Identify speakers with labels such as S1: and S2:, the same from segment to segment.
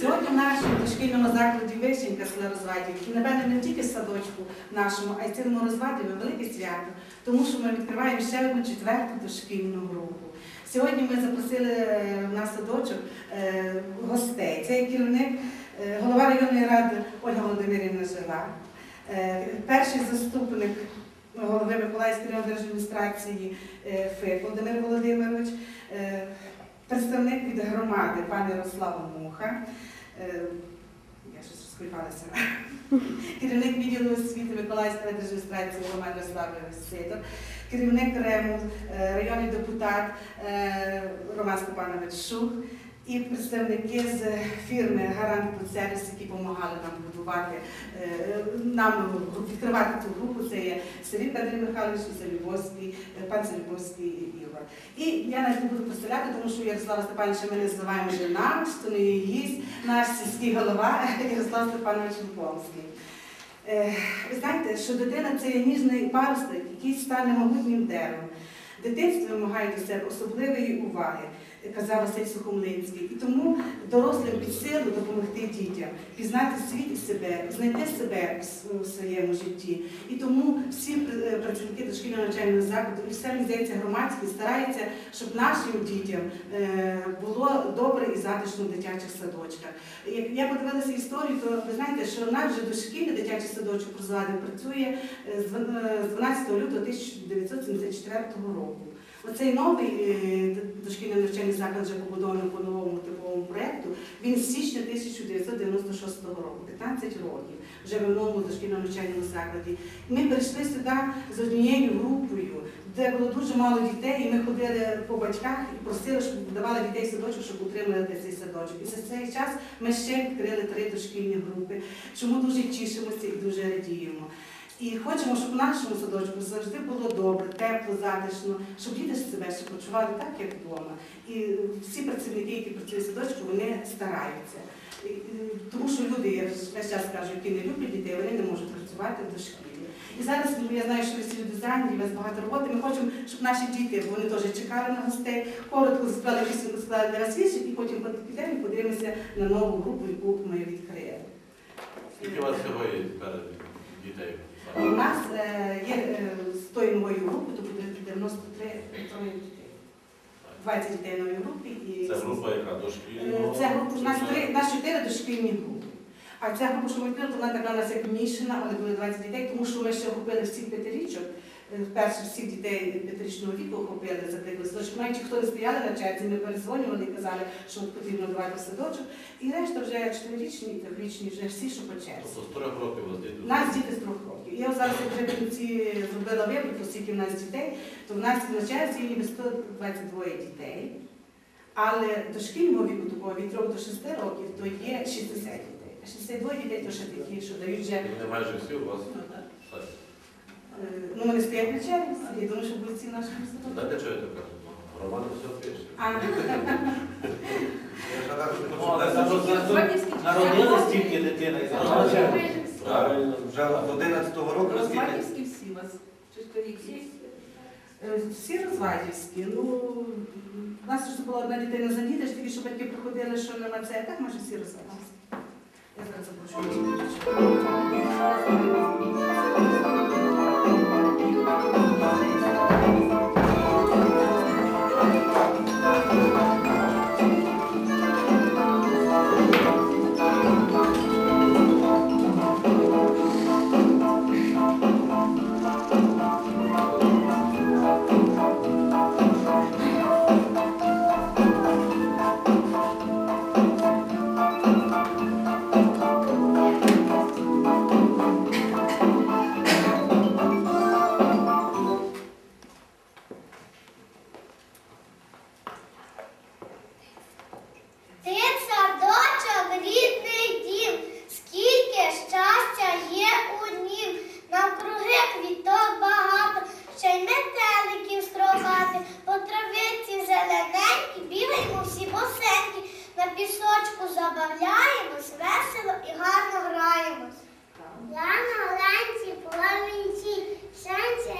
S1: Сьогодні в нашому дошкільному закладі Вишенька села Розвадів, і напевне не тільки в садочку нашому, а й в цілому розвадові велике свято, тому що ми відкриваємо ще одну четверту дошкільну групу. Сьогодні ми запросили е, на садочок е, гостей. Це керівник, е, голова районної ради Ольга Володимирівна Жила, перший заступник голови Миколаївської адміністрації Фик Володимир Володимирович, представник від громади пан Ярослав Муха. е, Я щось розхвилювалася. Керівник відділу освіти Миколаївської держреєстрації Роман Ярославович Сидор, керівник РЕМу, е, районний депутат е, Роман Степанович Шух і представники з фірми Гарант Сервіс, які допомагали нам будувати, е, нам відкривати цю групу. Це є Сергій Андрій Михайлович і е, пан Залюбовський Ігор. І я навіть не буду представляти, тому що Ярослава Степановича ми називаємо вже наш, то не її наш сільський голова Ярослав Степанович Луповський. Е, Ви знаєте, що дитина це є ніжний паросток, який стане могутнім деревом. Дитинство вимагає до себе особливої уваги, казав Василь Сухомлинський. І тому дорослим під силу допомогти дітям, пізнати світ і себе, знайти себе в своєму житті. І тому всі е, працівники дошкільного навчального закладу і все здається громадські стараються, щоб нашим дітям е, було добре і затишно в дитячих садочках. Як я подивилася історію, то ви знаєте, що у нас вже дошкільний дитячий садочок «Розвади» працює е, з 12 лютого 1974 року. Оцей новий е, дошкільний навчальний заклад вже побудований по новому типовому проєкту. Він січня 1996 року, 15 років, вже в новому дошкільному навчальному закладі. Ми перейшли сюди з однією групою, де було дуже мало дітей, і ми ходили по батьках і просили, щоб давали дітей садочок, щоб утримувати цей садочок. І за цей час ми ще відкрили три дошкільні групи, чому дуже тішимося і дуже радіємо. І хочемо, щоб в нашому садочку завжди було добре, тепло, затишно, щоб діти себе ще почували так, як вдома. І всі працівники, які працюють в садочку, вони стараються. Тому що люди, я весь час кажу, які не люблять дітей, вони не можуть працювати в дошкілі. І зараз ну, я знаю, що ви всі зайняті, у вас багато роботи. Ми хочемо, щоб наші діти, бо вони теж чекали на гостей, коротко пісеньку, склали для вас вірші, і потім підемо і подивимося на нову групу, яку ми відкриємо.
S2: Скільки у вас всього є тепер дітей?
S1: У нас е, є е, з тої нової групи, то буде 93 троє дітей. 20 дітей в новій групі. І
S2: Це група яка
S1: Е,
S2: дошкільна?
S1: Це група, у нас три, у нас чотири дошкільні групи. А ця група, що ми відкрили, вона така у нас як мішана, вони були 20 дітей, тому що ми ще купили всіх п'ятирічок. Е, Перше всіх дітей п'ятирічного віку охопили за такий садочок. Навіть хто не стояли на черзі, ми перезвонювали і казали, що потрібно давати в садочок. І решта вже чотирирічні трьохрічні, вже всі, що по черзі.
S2: Тобто з трьох років у вас діти?
S1: У нас діти з трьох років. Я зараз як вже в кінці зробила вибір, оскільки в нас дітей, то в нас на черзі ніби 122 дітей. Але дошкільного віку такого від 3 до 6 років то є 60 дітей. А 62 дітей то ще такі, що дають вже.
S2: Вони майже всі у вас
S1: е, Ну, вони стоять на черзі, я думаю, що будуть ці наші інститути.
S2: Знаєте, що я так кажу? Роман все пише.
S3: Народила стільки дитина і.
S2: Правильно.
S4: Вже з 11-го року?
S5: Розвадівські всі у вас. Чи
S1: е, всі розвадівські. Ну, у нас ж була одна дитина за діти, ж тільки що батьки приходили, що нема це, а так майже всі розвадівські. Я зараз запрошую.
S6: На пісочку забавляємось, весело і гарно граємось. Лана ланці половинці, сонце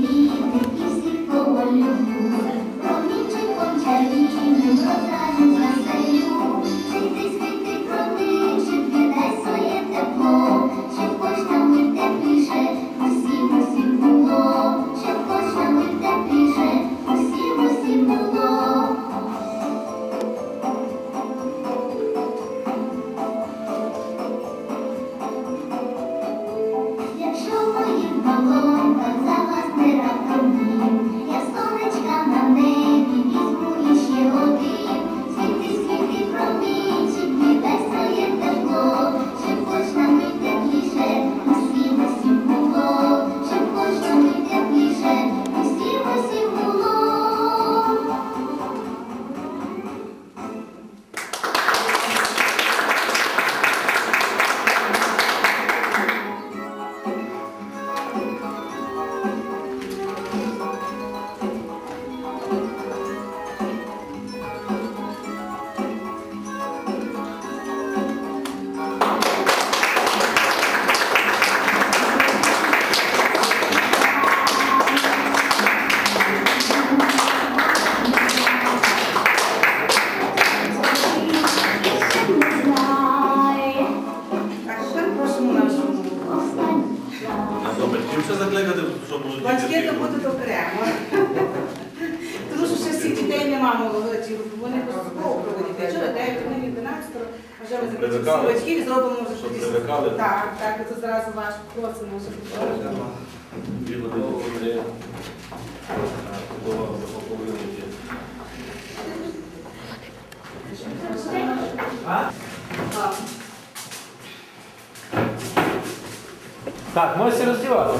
S2: Mm-hmm. Щоб привикали.
S1: Так, так, це зразу ваш просимо, щоб
S2: Дві години буде. Повинні йти.
S3: Так, можете роздівати.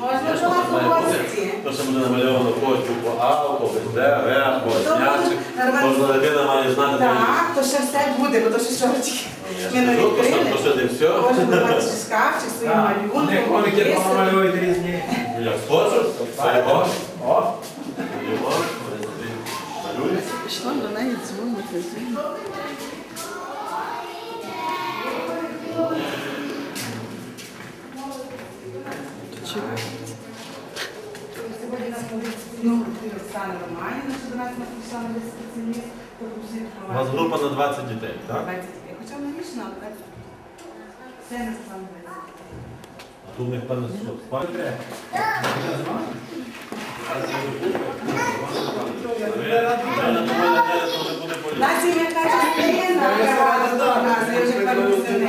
S1: Можна
S2: Те, що
S1: вас попросити.
S2: То, що буде намальовано когось буква А, когось Д, В, когось м'ячик. Кожна дитина має знати, де
S1: то ще все буде, бо то ще шортики. Ми не відкрили.
S2: то що не все?
S1: Кожен шкафчик, свої малюнки, обвіси.
S3: помалюють різні.
S2: Я хочу, це його,
S3: О,
S2: собі.
S5: Пішла до неї дзвонити.
S1: Сьогодні нас ну, Оксана Романівна, що до нас написала спеціаліст,
S2: У вас група на 20 дітей, так?
S1: 20 дітей. Хоча вона вічна, але Це не стане 20.
S2: А тут у них певно треба?
S1: Настя, яка частина, яка до нас, я вже переписаний.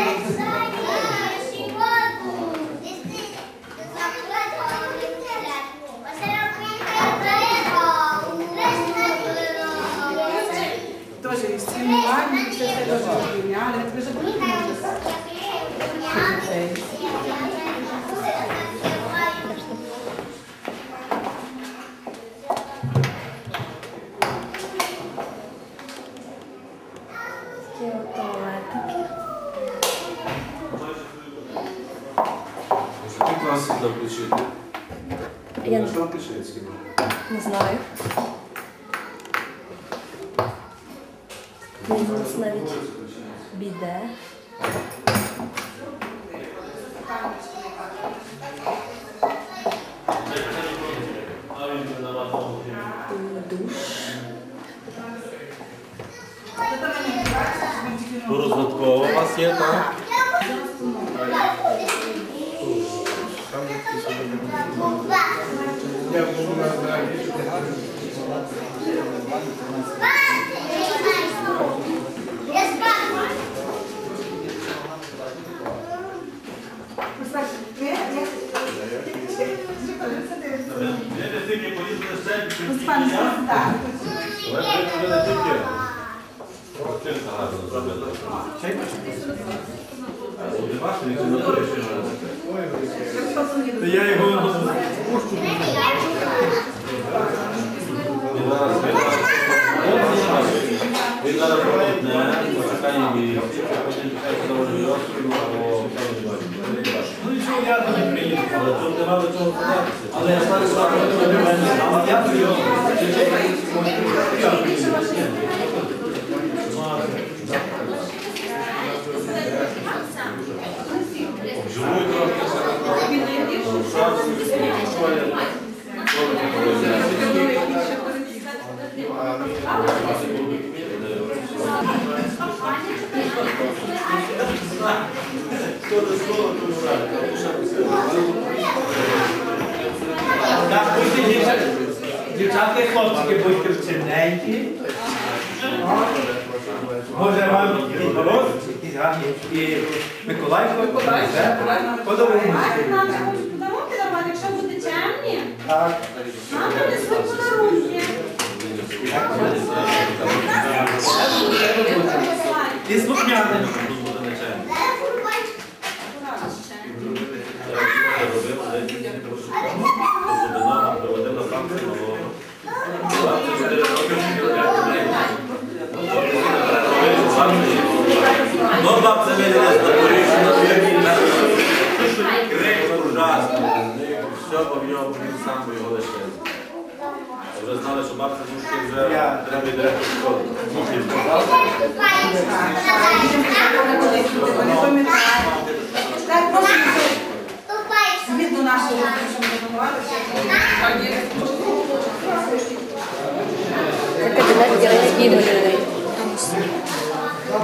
S1: Теж і стрімування, і все це дуже порівняли. Я тобі вже буду
S7: Які класи там включити?
S8: Я не-
S7: Кишинський?
S8: Не знаю. У нас навіть біде. Душ.
S2: Ну, розвитково у вас є, так? Я тільки поїздили ще
S1: Пан так.
S2: Ви не тільки. Картинка гарно зробили. А, от і бачите, він не вирішив.
S3: я його пушку.
S2: Він зараз він зараз проходне, почекає мій, потім чекає доволі розстрілу або
S3: Ну нічого, я тоді приїду.
S2: Але тут нема до чого податися.
S3: Але я знаю, що там до мене. А я прийом.
S2: Живуть трохи
S3: Так, будьте дівчата. Дівчатки і хлопчики, будьте вчиненькі. Може вам Дід Мороз, якісь гарні і Миколайко, все, подарунки.
S9: Нам же можуть подарунки давати, якщо буде чемні.
S3: Так. І слухняне.
S2: Ну, бабця мені не цього його він сам би його лишив. Вже знали, що бабця мушки вже треба йде школи. Мухи
S1: Згідно нашого, що ми домувалися. Кабінет Ірини Ігорівни.